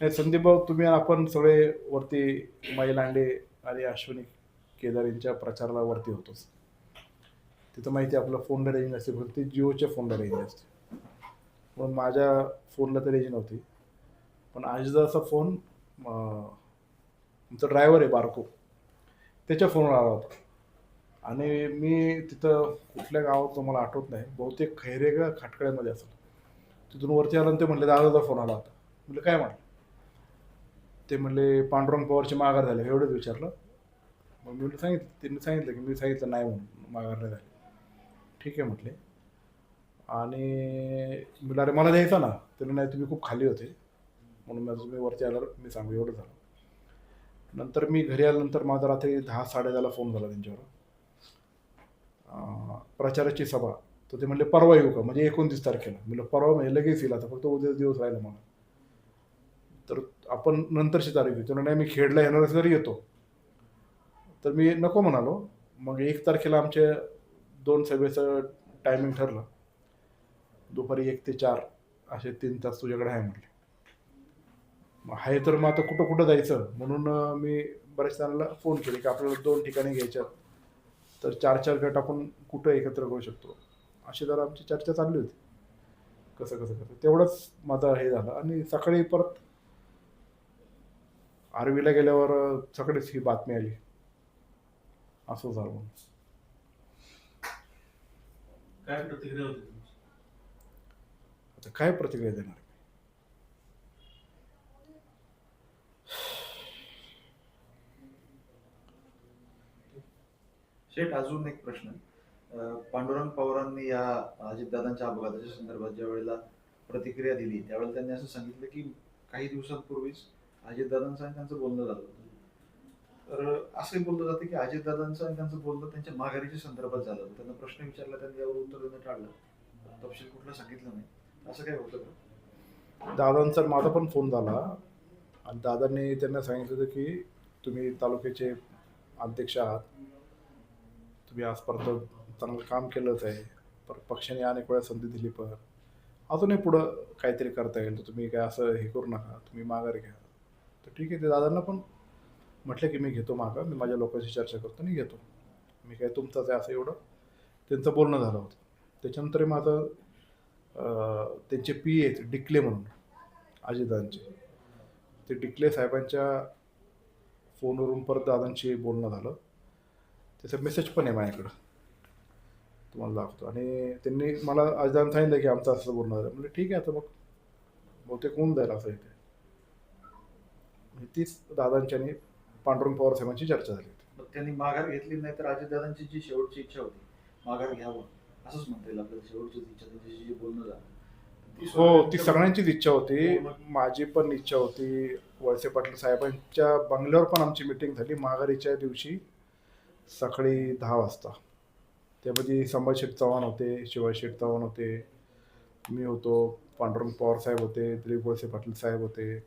नाही संदीप भाऊ तुम्ही आणि आपण सगळे वरती माई लांडे आणि अश्विनी केदार यांच्या प्रचाराला वरती होतोच तिथं माहिती आहे आपलं फोनला रेंज असते फक्त ती जिओच्या फोनला रेंज असते. म्हणून माझ्या फोनला तर रेंज नव्हती. पण अजिदाचा फोन आमचा ड्रायव्हर आहे बारको. त्याच्या फोनवर आला होता. आणि मी तिथं कुठल्या गावात मला आठवत नाही. बहुतेक खैरे का खाटकळ्यामध्ये असेल. तिथून वरती आलं आणि ते म्हणले दादाचा फोन आला होता. म्हटलं काय म्हटलं ते म्हणले पांडुरंग पवारचे माघार झाले. एवढंच विचारलं. मग मी सांगितलं. त्यांनी सांगितलं की मी सांगितलं नाही म्हणून माघार नाही झाले. ठीक आहे म्हटले. आणि म्हटलं अरे मला द्यायचा ना. त्याला नाही तुम्ही खूप खाली होते. म्हणून मी तुम्ही वरती आल्यावर मी सांगू एवढं झालं. नंतर मी घरी आल्यानंतर माझा रात्री दहा साडे दहाला फोन झाला त्यांच्यावर. प्रचाराची सभा. तर ते म्हणले परवा येऊ का? म्हणजे एकोणतीस तारखेला. म्हणलं परवा म्हणजे लगेच येईल आता फक्त उद्या दिवस राहिला मला. तर आपण नंतरची तारीख घेऊ त्याला नाही मी खेडला येणार असेल येतो. तर मी नको म्हणालो. मग एक तारखेला आमच्या दोन सभेचं टायमिंग ठरलं. दुपारी एक ते चार असे तीन तास तुझ्याकडे आहे म्हटले. मग आहे तर मग आता कुठं कुठं जायचं? म्हणून मी बऱ्याच जणांना फोन केले की आपल्याला दोन ठिकाणी घ्यायच्या तर चार चार गट आपण कुठं एकत्र करू शकतो? अशी जरा आमची चर्चा चालली होती. कसं कसं कसं. तेवढंच माझं हे झालं. आणि सकाळी परत आर्वीला गेल्यावर अं, सकाळीच ही बातमी आली. असं झालं. काय प्रतिक्रिया होती तुमची? आता काय प्रतिक्रिया देणार शेठ अजून एक प्रश्न. अं, पांडुरंग पवारांनी या अजितदादांच्या अपघाताच्या संदर्भात ज्या वेळेला प्रतिक्रिया दिली त्यावेळेला त्यांनी असं सांगितलं की काही दिवसांपूर्वीच अजितदादांचं आणि त्यांचं बोलणं झालं होतं. तर असंही बोललं जातं की अजितदादांचं आणि त्यांचं बोलणं त्यांच्या माघारीच्या संदर्भात झालं होतं. त्यांना प्रश्न विचारला त्यांनी यावर उत्तर देणं टाळलं. तपशील कुठलं सांगितलं नाही. असं काय होतं का? दादांचा माझा पण फोन झाला. आणि दादांनी त्यांना सांगितलं होतं की तुम्ही तालुक्याचे अध्यक्ष आहात. तुम्ही आजपर्यंत चांगलं काम केलंच आहे. पर पक्षाने अनेक वेळा संधी दिली पण अजूनही पुढं काहीतरी करता येईल. तर तुम्ही काय असं हे करू नका. तुम्ही माघारी घ्या. तर ठीक आहे ते दादांना पण म्हटलं की मी घेतो मागं. मी माझ्या लोकांशी चर्चा करतो आणि घेतो. मी काय तुमचं आहे असं एवढं त्यांचं बोलणं झालं होतं. त्याच्यानंतर माझं त्यांचे पी आहेत डिक्ले म्हणून अजितदादांचे. ते डिक्ले साहेबांच्या फोनवरून परत दादांशी बोलणं झालं. त्याचा मेसेज पण आहे माझ्याकडं. तुम्हाला दाखवतो. आणि त्यांनी मला अजितदादांनी सांगितलं की आमचं असं बोलणं झालं. म्हणजे ठीक आहे आता मग बहुतेक होऊन जाईल असं इथे? तीच दादांची आणि पांडुरंग पवार साहेबांची चर्चा झाली होती. त्यांनी माघार घेतली नाही तर अजितदादांची जी शेवटची इच्छा होती माघार घ्यावं. असंच म्हणता येईल आपल्याला शेवटची इच्छा त्यांच्याशी जे बोलणं झालं. हो ती सगळ्यांचीच इच्छा होती. माझी पण इच्छा होती. वळसे पाटील साहेबांच्या बंगल्यावर पण आमची मिटिंग झाली. महागारीच्या दिवशी सकाळी दहा वाजता. त्यामध्ये संभाजी चव्हाण होते शिवाजी शेठ चव्हाण होते. मी होतो पांडुरंग पवार साहेब होते दिलीप वळसे पाटील साहेब होते.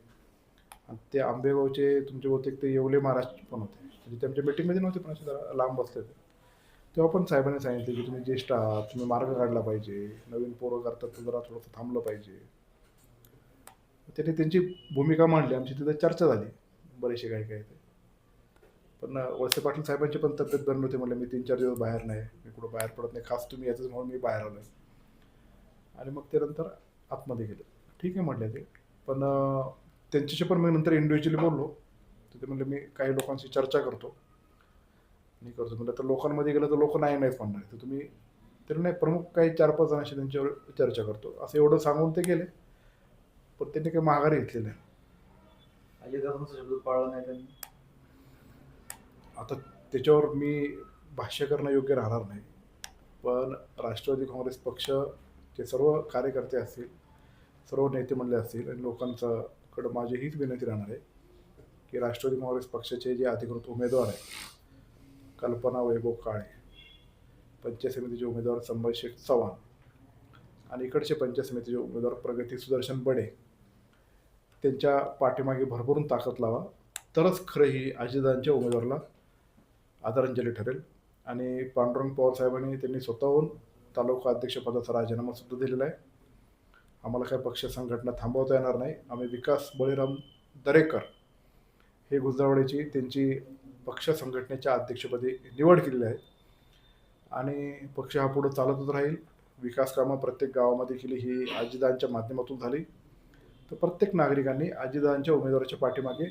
आणि ते आंबेगावचे तुमचे बहुतेक ते येवले महाराज पण होते. म्हणजे त्यांच्या आमच्या मिटिंगमध्ये नव्हते पण असे जरा लांब बसले होते. तेव्हा पण साहेबांनी सांगितले की तुम्ही ज्येष्ठ आहात तुम्ही मार्ग काढला पाहिजे नवीन पोरं करतात तर जरा थोडंसं थांबलं पाहिजे. त्यांनी त्यांची भूमिका मांडली आमची तिथे चर्चा झाली बरेचसे काही काही ते. पण वळसे पाटील साहेबांची पण तब्येत बनली होती म्हटलं मी तीन चार दिवस बाहेर नाही मी कुठं बाहेर पडत नाही खास तुम्ही याचंच म्हणून मी बाहेर आलो आणि मग ते नंतर आतमध्ये गेलं. ठीक आहे म्हटलं ते. पण त्यांच्याशी पण मी नंतर इंडिव्हिज्युअली बोललो. तर ते म्हणलं मी काही लोकांशी चर्चा करतो. मी करतो. म्हणलं तर लोकांमध्ये गेलं तर लोक नाही नाहीच म्हणणार. तर तुम्ही तर नाही प्रमुख काही चार पाच जणांशी त्यांच्यावर चर्चा करतो. असं एवढं सांगून ते गेले. पण त्यांनी काही माघार घेतली नाही. शब्द पाळला नाही त्यांनी? आता त्याच्यावर मी भाष्य करणं योग्य राहणार नाही. पण राष्ट्रवादी काँग्रेस पक्षचे सर्व कार्यकर्ते असतील सर्व नेते मंडळी असतील आणि लोकांचं कडं माझी हीच विनंती राहणार आहे की राष्ट्रवादी काँग्रेस पक्षाचे जे अधिकृत उमेदवार आहेत कल्पना वैभव काळे पंचायत समितीचे उमेदवार संभाजी शेख चव्हाण आणि इकडचे पंचायत समितीचे उमेदवार प्रगती सुदर्शन बडे त्यांच्या पाठीमागे भरभरून ताकद लावा. तरच खरं ही अजितदादांच्या उमेदवाराला आदरांजली ठरेल. आणि पांडुरंग पवार साहेबांनी त्यांनी स्वतःहून तालुका अध्यक्षपदाचा राजीनामा सुद्धा दिलेला आहे. आम्हाला काय पक्ष संघटना थांबवता येणार नाही. आम्ही विकास बळीराम दरेकर हे गुजरावाडीची त्यांची पक्ष संघटनेच्या अध्यक्षपदी निवड केलेली आहे. आणि पक्ष हा पुढे चालतच राहील. विकास कामं प्रत्येक गावामध्ये केली ही आजीदांच्या माध्यमातून झाली. तर प्रत्येक नागरिकांनी आजीदांच्या उमेदवाराच्या पाठीमागे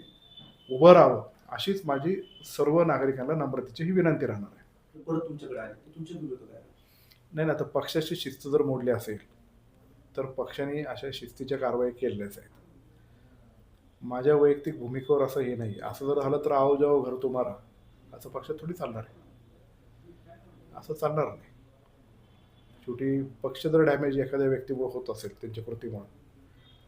उभं राहावं अशीच माझी सर्व नागरिकांना नम्रतेची ही विनंती राहणार आहे. नाही ना तर पक्षाची शिस्त जर मोडली असेल तर पक्षाने अशा शिस्तीच्या कारवाई केलेल्याच आहेत. माझ्या वैयक्तिक भूमिकेवर असं हे नाही. असं जर झालं तर आओ जाओ घर तुम्हाला. असं पक्ष थोडी चालणार आहे. असं चालणार नाही. शेवटी पक्ष जर डॅमेज एखाद्या व्यक्तीमुळे होत असेल त्यांच्या कृतीमुळे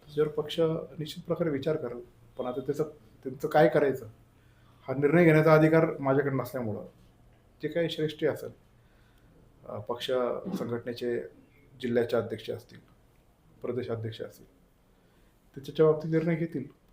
त्याच्यावर पक्ष निश्चित प्रकारे विचार करेल पण आता त्याचं त्यांचं काय करायचं? हा निर्णय घेण्याचा अधिकार माझ्याकडे नसल्यामुळं जे काही श्रेष्ठी असेल पक्ष संघटनेचे जिल्ह्याचे अध्यक्ष असतील प्रदेशाध्यक्ष असतील. त्याच्याच्या बाबतीत निर्णय घेतील.